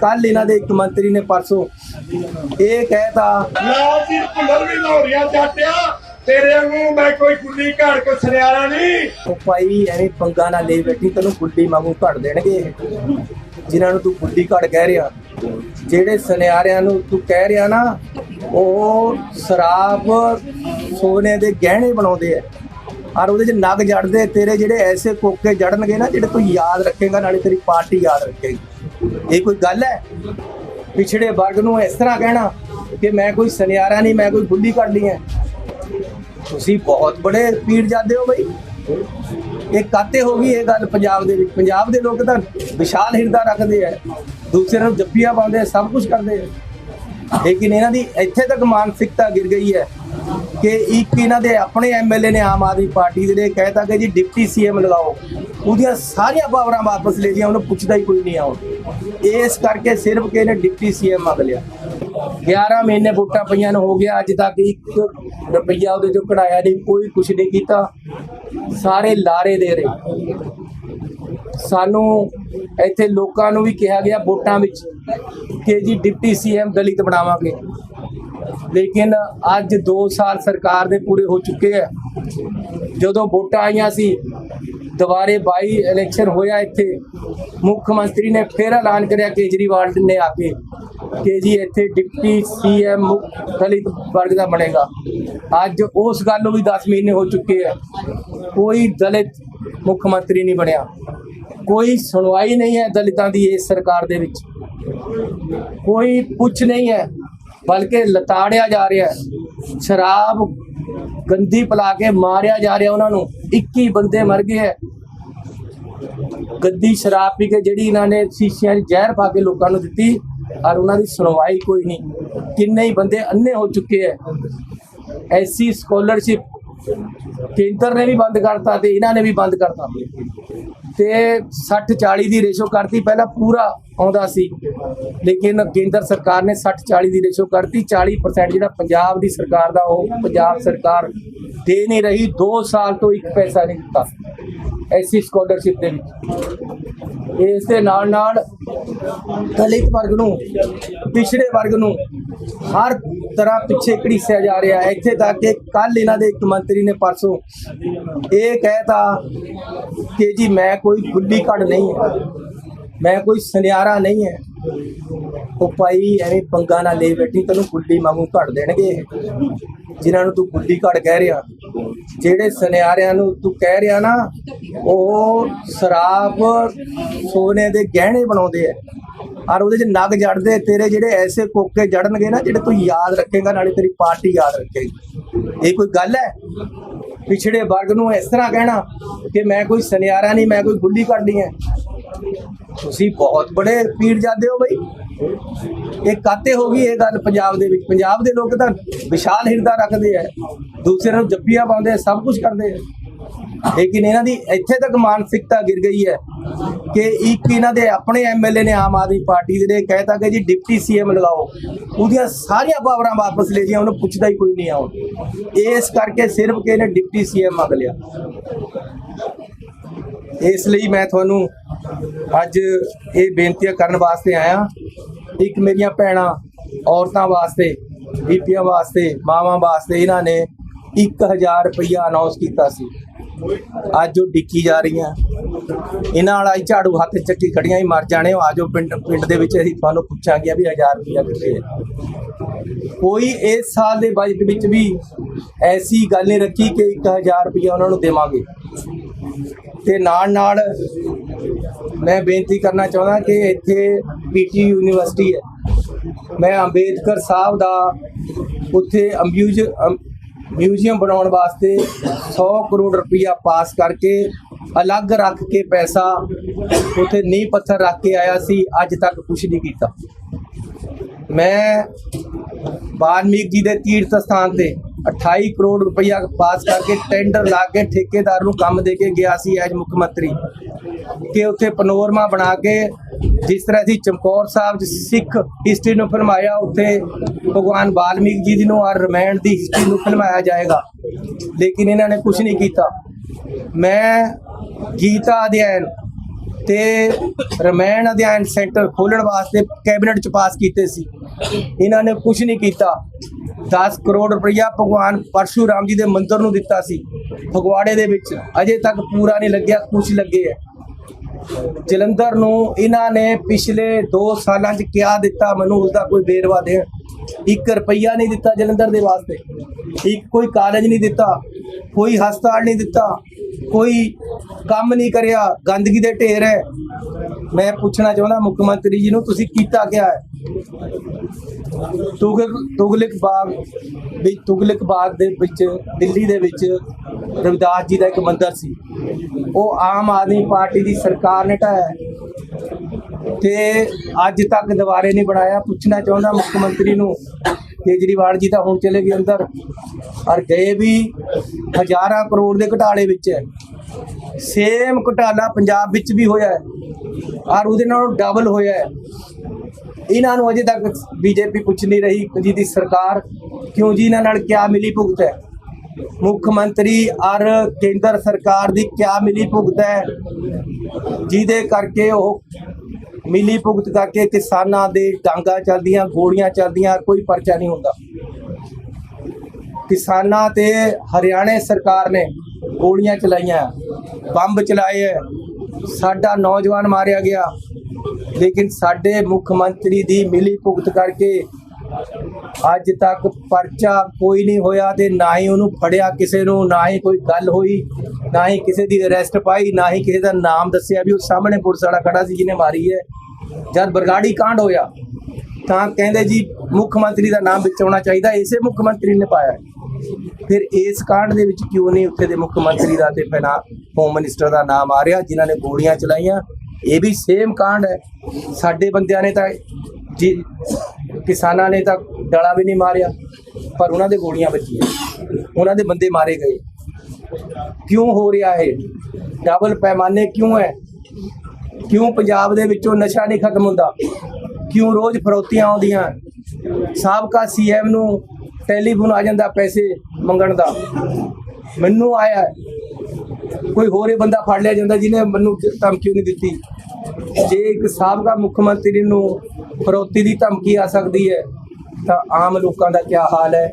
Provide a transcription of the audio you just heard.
ਕੱਲ ਇਹਨਾਂ ਦੇ ਇੱਕ ਮੰਤਰੀ ਨੇ ਪਰਸੋਂ ਇਹ ਕਹਿਤਾ ਲਾਲ ਜੀ ਭੁੱਲਰ ਵੀ ਲਾਹੌਰੀਆ ਜੱਟਿਆ ਤੇਰੇ ਵਾਂਗੂ ਮੈਂ ਕੋਈ ਕੁੱਲੀ ਘੜ ਕੋ ਸੁਨਿਆਰਾ ਨਹੀਂ ਉਹ ਭਾਈ ਐਵੇਂ ਪੰਗਾ ਨਾ ਲੈ ਬੈਠੀ ਤੈਨੂੰ ਗੁੱਡੀ ਵਾਂਗੂ ਘੜ ਦੇਣਗੇ ਇਹ। ਜਿਨ੍ਹਾਂ ਨੂੰ ਤੂੰ ਗੁੱਡੀ ਘੜ ਕਹਿ ਰਿਹਾ ਜਿਹੜੇ ਸੁਨਿਆਰਿਆਂ ਨੂੰ ਤੂੰ ਕਹਿ ਰਿਹਾ ਨਾ ਉਹ ਸ਼ਰਾਬ ਸੋਨੇ ਦੇ ਗਹਿਣੇ ਬਣਾਉਂਦੇ ਆ ਔਰ ਉਹਦੇ ਚ ਨਗ ਜੜਦੇ, ਤੇਰੇ ਜਿਹੜੇ ਐਸੇ ਕੋਕੇ ਜੜਨਗੇ ਨਾ, ਜਿਹੜੇ ਤੂੰ ਯਾਦ ਰੱਖੇਗਾ, ਨਾਲੇ ਤੇਰੀ ਪਾਰਟੀ ਯਾਦ ਰੱਖੇਗੀ। ਇਹ ਕੋਈ ਗੱਲ ਹੈ? ਪਿਛੜੇ ਵਰਗ ਨੂੰ ਇਸ ਤਰ੍ਹਾਂ ਕਹਿਣਾ ਕਿ ਮੈਂ ਕੋਈ ਸੁਨਿਆਰਾ ਨਹੀਂ, ਮੈਂ ਕੋਈ ਗੁੱਲੀ ਕਰ ਲਈ ਹੈ। ਤੁਸੀਂ ਬਹੁਤ ਬੜੇ ਪੀੜ ਜਾਂਦੇ ਹੋ ਬਈ। ਇਹ ਕਾਤੇ ਹੋ ਗਈ ਇਹ ਗੱਲ ਪੰਜਾਬ ਦੇ ਵਿੱਚ? ਪੰਜਾਬ ਦੇ ਲੋਕ ਤਾਂ ਵਿਸ਼ਾਲ ਹਿਰਦਾ ਰੱਖਦੇ ਆ। ਦੂਸਰੇ ਨੂੰ ਜੱਫੀਆਂ ਪਾਉਂਦੇ ਆ, ਸਭ ਕੁਝ ਕਰਦੇ ਆ। ਲੇਕਿਨ ਇਹਨਾਂ ਦੀ ਇੱਥੇ ਤੱਕ ਮਾਨਸਿਕਤਾ ਗਿਰ ਗਈ ਹੈ। ਕਿ ਇੱਕ ਇਹਨਾਂ ਦੇ ਆਪਣੇ ਐਮਐਲਏ ਨੇ ਆਮ ਆਦਮੀ ਪਾਰਟੀ ਦੇ ਨੇ ਕਹਿਤਾ ਕਿ ਜੀ ਡਿਪਟੀ ਸੀਐਮ ਲਗਾਓ ਉਹਦੀਆਂ ਸਾਰੀਆਂ ਪਾਵਰਾਂ ਵਾਪਸ ਲੈ ਲਈਆਂ ਉਹਨੂੰ ਪੁੱਛਦਾ ਹੀ ਕੋਈ ਨਹੀਂ ਆਉਂ ਇਸ ਕਰਕੇ ਸਿਰਫ ਕਿ ਇਹਨੇ ਡਿਪਟੀ ਸੀਐਮ ਮੰਗ ਲਿਆ। 11 ਮਹੀਨੇ ਵੋਟਾਂ ਪਈਆਂ ਨੂੰ ਹੋ ਗਿਆ, ਅੱਜ ਤੱਕ ਇੱਕ ਰੁਪਈਆ ਉਹਦੇ ਚੋਂ ਕਢਾਇਆ ਨਹੀਂ, ਕੋਈ ਕੁਛ ਨਹੀਂ ਕੀਤਾ। ਸਾਰੇ ਲਾਰੇ ਦੇ ਰਹੇ। ਸਾਨੂੰ ਇੱਥੇ ਲੋਕਾਂ ਨੂੰ ਵੀ ਕਿਹਾ ਗਿਆ, ਵੋਟਾਂ ਵਿੱਚ ਕਿ ਜੀ ਡਿਪਟੀ ਸੀਐਮ ਦਲਿਤ ਬਣਾਵਾਂਗੇ। ਲੇਕਿਨ ਅੱਜ 2 ਸਾਲ ਸਰਕਾਰ ਦੇ ਪੂਰੇ ਹੋ ਚੁੱਕੇ ਹੈ ਜਦੋਂ ਵੋਟਾਂ ਆਈਆਂ ਸੀ, ਦੁਬਾਰੇ 22 ਇਲੈਕਸ਼ਨ ਹੋਇਆ ਇੱਥੇ, ਮੁੱਖ ਮੰਤਰੀ ਨੇ ਫਿਰ ਐਲਾਨ ਕਰਿਆ ਕੇਜਰੀਵਾਲ ਨੇ ਆ ਕੇ ਕਿ ਜੀ ਇੱਥੇ ਡਿਪਟੀ ਸੀਐਮ ਮੁੱਖ ਦਲਿਤ ਵਰਗ ਦਾ ਬਣੇਗਾ। ਅੱਜ ਉਸ ਗੱਲ ਨੂੰ ਵੀ 10 ਮਹੀਨੇ ਹੋ ਚੁੱਕੇ ਹੈ ਕੋਈ ਦਲਿਤ ਮੁੱਖ ਮੰਤਰੀ ਨਹੀਂ ਬਣਿਆ। ਕੋਈ ਸੁਣਵਾਈ ਨਹੀਂ ਹੈ ਦਲਿਤਾਂ ਦੀ ਇਸ ਸਰਕਾਰ ਦੇ ਵਿੱਚ। ਕੋਈ ਪੁੱਛ ਨਹੀਂ ਹੈ ਬਲਕਿ ਲਤਾੜਿਆ ਜਾ ਰਿਹਾ ਹੈ। ਸ਼ਰਾਬ ਗੰਦੀ ਪਿਲਾ ਕੇ ਮਾਰਿਆ ਜਾ ਰਿਹਾ ਉਹਨਾਂ ਨੂੰ। 21 ਬੰਦੇ ਮਰ ਗਏ ਹੈ। ਗੰਦੀ ਸ਼ਰਾਬ ਪੀ ਕੇ ਜਿਹੜੀ ਇਹਨਾਂ ਨੇ ਸ਼ੀਸ਼ਿਆਂ 'ਚ ਜ਼ਹਿਰ ਪਾ ਕੇ ਲੋਕਾਂ ਨੂੰ ਦਿੱਤੀ ਔਰ ਉਹਨਾਂ ਦੀ ਸੁਣਵਾਈ ਕੋਈ ਨਹੀਂ। ਕਿੰਨੇ ਹੀ ਬੰਦੇ ਅੰਨੇ ਹੋ ਚੁੱਕੇ ਹੈ। ਐਸੀ ਸਕਾਲਰਸ਼ਿਪ ਕੇਂਦਰ ਨੇ ਵੀ ਬੰਦ ਕਰਤਾ ਤੇ ਇਹਨਾਂ ਨੇ ਵੀ ਬੰਦ ਕਰਤਾ। ਤੇ 60 40 ਦੀ ਰੇਸ਼ੋ ਕਰਤੀ। ਪਹਿਲਾਂ ਪੂਰਾ ਆਉਂਦਾ ਸੀ। ਲੇਕਿਨ ਕੇਂਦਰ ਸਰਕਾਰ ਨੇ 60 40 ਦੀ ਰੇਸ਼ੋ ਕਰਤੀ 40% ਜਿਹੜਾ ਪੰਜਾਬ ਦੀ ਸਰਕਾਰ ਦਾ ਉਹ ਪੰਜਾਬ ਸਰਕਾਰ ਦੇ ਨਹੀਂ ਰਹੀ। 2 ਸਾਲ ਤੋਂ ਇੱਕ ਪੈਸਾ ਨਹੀਂ ਦਿੱਤਾ। ਐਸੀ ਸਕਾਲਰਸ਼ਿਪ ਦੇ ਵਿੱਚ। ਇਸ ਦੇ ਨਾਲ ਨਾਲ ਦਲਿਤ ਵਰਗ ਨੂੰ, ਪਿਛੜੇ ਵਰਗ ਨੂੰ ਹਰ ਤਰ੍ਹਾਂ ਪਿੱਛੇ ਘੜੀਸਿਆ ਜਾ ਰਿਹਾ ਹੈ। ਇੱਥੇ ਤੱਕ ਕਿ ਕੱਲ ਇਹਨਾਂ ਦੇ ਇੱਕ ਮੰਤਰੀ ਨੇ ਪਰਸੋਂ ਇਹ ਕਹਿਤਾ ਕਿ ਜੀ ਮੈਂ ਕੋਈ ਗੁੱਲੀ ਘੜ ਨਹੀਂ ਮੈਂ ਕੋਈ ਸੁਨਿਆਰਾ ਨਹੀਂ ਹੈ। ਉਹ ਭਾਈ ਐਵੇਂ ਪੰਗਾ ਨਾ ਲੈ ਬੈਠੀ, ਤੈਨੂੰ ਗੁੱਡੀ ਵਾਂਗੂ ਘੜ ਦੇਣਗੇ ਇਹ। ਜਿਨ੍ਹਾਂ ਨੂੰ ਤੂੰ ਗੁੱਡੀ ਘੜ ਕਹਿ ਰਿਹਾ, ਜਿਹੜੇ ਸੁਨਿਆਰਿਆਂ ਨੂੰ ਤੂੰ ਕਹਿ ਰਿਹਾ ਨਾ, ਉਹ ਸ਼ਰਾਬ ਸੋਨੇ ਦੇ ਗਹਿਣੇ ਬਣਾਉਂਦੇ ਆ। ਔਰ ਉਹਦੇ ਚ ਨਗ ਜੜਦੇ, ਤੇਰੇ ਜਿਹੜੇ ਐਸੇ ਕੋਕੇ ਜੜਨਗੇ ਨਾ, ਜਿਹੜੇ ਤੂੰ ਯਾਦ ਰੱਖੇਗਾ, ਨਾਲੇ ਤੇਰੀ ਪਾਰਟੀ ਯਾਦ ਰੱਖੇਗੀ। ਇਹ ਕੋਈ ਗੱਲ ਹੈ? ਪਿਛੜੇ ਵਰਗ ਨੂੰ ਇਸ ਤਰ੍ਹਾਂ ਕਹਿਣਾ ਕਿ ਮੈਂ ਕੋਈ ਸੁਨਿਆਰਾ ਨਹੀਂ, ਮੈਂ ਕੋਈ ਗੁੱਡੀ ਘੜਨੀ ਹੈ। ਤੁਸੀਂ ਬਹੁਤ ਬੜੇ ਪੀੜ ਜਾਂਦੇ ਹੋ ਬਈ। ਇਹ ਕਾਤੇ ਹੋ ਗਈ ਇਹ ਗੱਲ ਪੰਜਾਬ ਦੇ ਵਿੱਚ? ਪੰਜਾਬ ਦੇ ਲੋਕ ਤਾਂ ਵਿਸ਼ਾਲ ਹਿਰਦਾ ਰੱਖਦੇ ਆ। ਦੂਸਰੇ ਨੂੰ ਜੱਫੀਆਂ ਪਾਉਂਦੇ ਆ, ਸਭ ਕੁਝ ਕਰਦੇ ਆ। ਲੇਕਿਨ ਇਹਨਾਂ ਦੀ ਇੱਥੇ ਤੱਕ ਮਾਨਸਿਕਤਾ ਗਿਰ ਗਈ ਹੈ ਕਿ ਇੱਕ ਇਹਨਾਂ ਦੇ ਆਪਣੇ ਐਮਐਲਏ ਨੇ ਆਮ ਆਦਮੀ ਪਾਰਟੀ ਦੇ ਨੇ ਕਹਿਤਾ ਕਿ ਜੀ ਡਿਪਟੀ ਸੀਐਮ ਲਗਾਓ ਉਹਦੀਆਂ ਸਾਰੀਆਂ ਪਾਵਰਾਂ ਵਾਪਸ ਲੈ ਲਈਆਂ ਉਹਨੂੰ ਪੁੱਛਦਾ ਹੀ ਕੋਈ ਨਹੀਂ ਆਉਂ ਇਸ ਕਰਕੇ ਸਿਰਫ ਕਿ ਇਹਨੇ ਡਿਪਟੀ ਸੀਐਮ ਮੰਗ ਲਿਆ। ਇਸ ਲਈ ਮੈਂ ਤੁਹਾਨੂੰ ਅੱਜ ਇਹ ਬੇਨਤੀਆਂ ਕਰਨ ਵਾਸਤੇ ਆਇਆ। ਇੱਕ ਮੇਰੀਆਂ ਭੈਣਾਂ ਔਰਤਾਂ ਵਾਸਤੇ, ਬੀਬੀਆਂ ਵਾਸਤੇ, ਮਾਵਾਂ ਵਾਸਤੇ ਇਹਨਾਂ ਨੇ 1000 ਰੁਪਇਆ ਅਨਾਉਂਸ ਕੀਤਾ ਸੀ। ਅੱਜ ਉਹ ਡਿੱਕੀ ਜਾ ਰਹੀਆਂ। ਇਹਨਾਂ ਵਾਲਾ ਹੀ ਝਾੜੂ ਹੱਥ 'ਚ ਚੱਕੀ ਖੜੀਆਂ ਹੀ ਮਰ ਜਾਣੇ ਹੋ ਆਜੋ ਪਿੰਡ ਪਿੰਡ ਦੇ ਵਿੱਚ ਅਸੀਂ ਤੁਹਾਨੂੰ ਪੁੱਛਾਂਗੇ ਵੀ 1000 ਰੁਪਇਆ ਕਿੱਥੇ ਹੈ। ਕੋਈ ਇਸ ਸਾਲ ਦੇ ਬਜਟ ਵਿੱਚ ਵੀ ਐਸੀ ਗੱਲ ਨਹੀਂ ਰੱਖੀ ਕਿ 1000 ਰੁਪਇਆ ਉਹਨਾਂ ਨੂੰ ਦੇਵਾਂਗੇ। ਤੇ ਨਾਲ ਨਾਲ ਮੈਂ ਬੇਨਤੀ ਕਰਨਾ ਚਾਹੁੰਦਾ ਕਿ ਇੱਥੇ ਪੀਟੀ ਯੂਨੀਵਰਸਿਟੀ ਹੈ। ਮੈਂ ਅੰਬੇਦਕਰ ਸਾਹਿਬ ਦਾ ਉੱਥੇ ਅੰਬਿਊਜ਼ ਅਮ- ਮਿਊਜ਼ੀਅਮ ਬਣਾਉਣ ਵਾਸਤੇ 100 ਕਰੋੜ ਰੁਪਇਆ ਪਾਸ ਕਰਕੇ ਅਲੱਗ ਰੱਖ ਕੇ ਪੈਸਾ ਉੱਥੇ ਨੀਂਹ ਪੱਥਰ ਰੱਖ ਕੇ ਆਇਆ ਸੀ। ਅੱਜ ਤੱਕ ਕੁਝ ਨਹੀਂ ਕੀਤਾ। ਮੈਂ ਵਾਲਮੀਕ ਜੀ ਦੇ ਤੀਰਥ ਸਥਾਨ ਤੇ 28 ਕਰੋੜ ਰੁਪਇਆ ਪਾਸ ਕਰਕੇ ਟੈਂਡਰ ਲਾ ਕੇ ਠੇਕੇਦਾਰ ਨੂੰ ਕੰਮ ਦੇ ਕੇ ਗਿਆ ਸੀ ਐਜ ਮੁੱਖ ਮੰਤਰੀ। ਕਿ ਉੱਥੇ ਪਨੋਰਮਾ ਬਣਾ ਕੇ ਜਿਸ ਤਰ੍ਹਾਂ ਅਸੀਂ ਚਮਕੌਰ ਸਾਹਿਬ 'ਚ ਸਿੱਖ ਹਿਸਟਰੀ ਨੂੰ ਫਿਲਮਾਇਆ, ਉੱਥੇ ਭਗਵਾਨ ਵਾਲਮੀਕ ਜੀ ਦੀ ਨੂੰ ਔਰ ਰਮਾਇਣ ਦੀ ਹਿਸਟਰੀ ਨੂੰ ਫਿਲਮਾਇਆ ਜਾਏਗਾ। ਲੇਕਿਨ ਇਹਨਾਂ ਨੇ ਕੁਝ ਨਹੀਂ ਕੀਤਾ। ਮੈਂ ਗੀਤਾ ਅਧਿਐਨ ਤੇ ਰਮਾਇਣ ਅਧਿਐਨ ਸੈਂਟਰ ਖੋਲਣ ਵਾਸਤੇ ਕੈਬਨਿਟ ਚ ਪਾਸ ਕੀਤੇ ਸੀ। ਇਹਨਾਂ ਨੇ ਕੁਝ ਨਹੀਂ ਕੀਤਾ। 10 ਕਰੋੜ ਰੁਪਇਆ ਭਗਵਾਨ ਪਰਸ਼ੂਰਾਮ ਜੀ ਦੇ ਮੰਦਿਰ ਨੂੰ ਦਿੱਤਾ ਸੀ। ਫਗਵਾੜੇ ਦੇ ਵਿੱਚ ਅਜੇ ਤੱਕ ਪੂਰਾ ਨਹੀਂ ਲੱਗਿਆ ਕੁਝ ਲੱਗੇ ਹੈ। ਜਲੰਧਰ ਨੂੰ ਇਹਨਾਂ ਨੇ ਪਿਛਲੇ 2 ਸਾਲਾਂ 'ਚ ਕਿਆ ਦਿੱਤਾ, ਮੈਨੂੰ ਉਸ ਦਾ ਕੋਈ ਵੇਰਵਾ ਦੇਣ। ਇੱਕ ਰੁਪਈਆ ਨਹੀਂ ਦਿੱਤਾ ਜਲੰਧਰ ਦੇ ਵਾਸਤੇ। ਇੱਕ ਕੋਈ ਕਾਲਜ ਨਹੀਂ ਦਿੱਤਾ, ਕੋਈ ਹਸਪਤਾਲ ਨਹੀਂ ਦਿੱਤਾ, ਕੋਈ ਕੰਮ ਨਹੀਂ ਕਰਿਆ, ਗੰਦਗੀ ਦੇ ਢੇਰ ਹੈ। ਮੈਂ ਪੁੱਛਣਾ ਚਾਹੁੰਦਾ ਮੁੱਖ ਮੰਤਰੀ ਜੀ ਨੂੰ, ਤੁਸੀਂ ਕੀਤਾ ਕਿਆ ਹੈ? ਤੁਗਲ, ਤੁਗਲਕ ਬਾਗ ਵੀ, ਤੁਗਲਕ ਬਾਗ ਦੇ ਵਿੱਚ, ਦਿੱਲੀ ਦੇ ਵਿੱਚ ਰਵਿਦਾਸ ਜੀ ਦਾ ਇੱਕ ਮੰਦਿਰ ਸੀ। ਉਹ ਆਮ ਆਦਮੀ ਪਾਰਟੀ ਦੀ ਸਰਕਾਰ ਨੇ ਢਾਇਆ ਤੇ ਅੱਜ ਤੱਕ ਦੁਬਾਰੇ ਨਹੀਂ ਬਣਾਇਆ। ਪੁੱਛਣਾ ਚਾਹੁੰਦਾ ਮੁੱਖ ਮੰਤਰੀ ਨੂੰ ਕੇਜਰੀਵਾਲ ਜੀ ਤਾਂ ਹੁਣ ਚਲੇ ਗਏ ਅੰਦਰ। ਔਰ ਗਏ ਵੀ ਹਜ਼ਾਰਾਂ ਕਰੋੜ ਦੇ ਘਟਾਲੇ ਵਿੱਚ ਹੈ। ਸੇਮ ਘਟਾਲਾ ਪੰਜਾਬ ਵਿੱਚ ਵੀ ਹੋਇਆ ਹੈ। ਔਰ ਉਹਦੇ ਨਾਲੋਂ ਡਬਲ ਹੋਇਆ ਹੈ। ਇਹਨਾਂ ਨੂੰ ਅਜੇ ਤੱਕ ਬੀਜੇਪੀ ਪੁੱਛ ਨਹੀਂ ਰਹੀ ਜੀ ਦੀ ਸਰਕਾਰ ਕਿਉਂ ਜੀ ਇਹਨਾਂ ਨਾਲ ਕਿਆ ਮਿਲੀ ਭੁਗਤ ਹੈ। ਮੁੱਖ ਮੰਤਰੀ ਔਰ ਕੇਂਦਰ ਸਰਕਾਰ ਦੀ ਕਿਆ ਮਿਲੀ ਭੁਗਤ ਹੈ। ਜਿਹਦੇ ਕਰਕੇ ਉਹ ਮਿਲੀ ਭੁਗਤ ਕਰਕੇ ਕਿਸਾਨਾਂ ਦੇ ਡਾਂਗਾ ਚੱਲਦੀਆਂ, ਗੋਲੀਆਂ ਚੱਲਦੀਆਂ ਕੋਈ ਪਰਚਾ ਨਹੀਂ ਹੁੰਦਾ। ਕਿਸਾਨਾਂ ਤੇ ਹਰਿਆਣੇ ਸਰਕਾਰ ਨੇ ਗੋਲੀਆਂ ਚਲਾਈਆਂ, ਬੰਬ ਚਲਾਏ ਹੈ ਸਾਡਾ ਨੌਜਵਾਨ ਮਾਰਿਆ ਗਿਆ। ਲੇਕਿਨ ਸਾਡੇ ਮੁੱਖ ਮੰਤਰੀ ਦੀ ਮਿਲੀ ਭੁਗਤ ਕਰਕੇ ਅੱਜ ਤੱਕ ਪਰਚਾ ਕੋਈ ਨਹੀਂ ਹੋਇਆ ਤੇ ਨਾ ਹੀ ਉਹਨੂੰ ਫੜਿਆ ਕਿਸੇ ਨੂੰ, ਨਾ ਹੀ ਕੋਈ ਗੱਲ ਹੋਈ। ਨਾ ਹੀ ਕਿਸੇ ਦੀ ਅਰੈਸਟ ਪਾਈ, ਨਾ ਹੀ ਕਿਸੇ ਦਾ ਨਾਮ ਦੱਸਿਆ ਵੀ ਉਹ ਸਾਹਮਣੇ ਪੁਲਿਸ ਵਾਲਾ ਖੜਾ ਸੀ ਜਿਹਨੇ ਮਾਰੀ ਹੈ। ਜਦ ਬਰਗਾੜੀ ਕਾਂਡ ਹੋਇਆ, ਤਾਂ ਕਹਿੰਦੇ ਜੀ ਮੁੱਖ ਮੰਤਰੀ ਦਾ ਨਾਮ ਵਿੱਚ ਆਉਣਾ ਚਾਹੀਦਾ, ਇਸੇ ਮੁੱਖ ਮੰਤਰੀ ਨੇ ਪਾਇਆ। ਫਿਰ ਇਸ ਕਾਂਡ ਦੇ ਵਿੱਚ ਕਿਉਂ ਨਹੀਂ ਉੱਥੇ ਦੇ ਮੁੱਖ ਮੰਤਰੀ ਦਾ ਤੇ ਫਿਨਾ ਹੋਮ ਮਿਨਿਸਟਰ ਦਾ ਨਾਮ ਆ ਰਿਹਾ, ਜਿਨ੍ਹਾਂ ਨੇ ਗੋਲੀਆਂ ਚਲਾਈਆਂ? ਇਹ ਵੀ ਸੇਮ ਕਾਂਡ ਹੈ। ਸਾਡੇ ਬੰਦਿਆਂ ਨੇ ਤਾਂ ਜੀ, ਕਿਸਾਨਾਂ ਨੇ ਤਾਂ ਡਲਾ ਵੀ ਨਹੀਂ ਮਾਰਿਆ, ਪਰ ਉਹਨਾਂ ਦੇ ਗੋਲੀਆਂ ਵੱਜੀਆਂ। ਉਹਨਾਂ ਦੇ ਬੰਦੇ ਮਾਰੇ ਗਏ। ਕਿਉਂ ਹੋ ਰਿਹਾ ਹੈ ਡਬਲ ਪੈਮਾਨੇ ਕਿਉਂ ਹੈ? ਕਿਉਂ ਪੰਜਾਬ ਦੇ ਵਿੱਚੋਂ ਨਸ਼ਾ ਨਹੀਂ ਖਤਮ ਹੁੰਦਾ? ਕਿਉਂ ਰੋਜ਼ ਫਰੋਤੀਆਂ ਆਉਂਦੀਆਂ? ਸਾਬਕਾ ਸੀਐਮ ਨੂੰ ਟੈਲੀਫੋਨ ਆ ਜਾਂਦਾ ਪੈਸੇ ਮੰਗਣ ਦਾ। ਮੈਨੂੰ ਆਇਆ ਕੋਈ ਹੋਰੇ ਬੰਦਾ ਫੜ ਲਿਆ ਜਾਂਦਾ ਜਿਹਨੇ ਮੈਨੂੰ ਧਮਕੀ ਨਹੀਂ ਦਿੱਤੀ। ਜੇ ਇੱਕ ਸਾਬਕਾ ਮੁੱਖ ਮੰਤਰੀ ਨੂੰ ਫਰੋਤੀ ਦੀ ਧਮਕੀ ਆ ਸਕਦੀ ਹੈ, ਤਾਂ ਆਮ ਲੋਕਾਂ ਦਾ ਕੀ ਹਾਲ ਹੈ?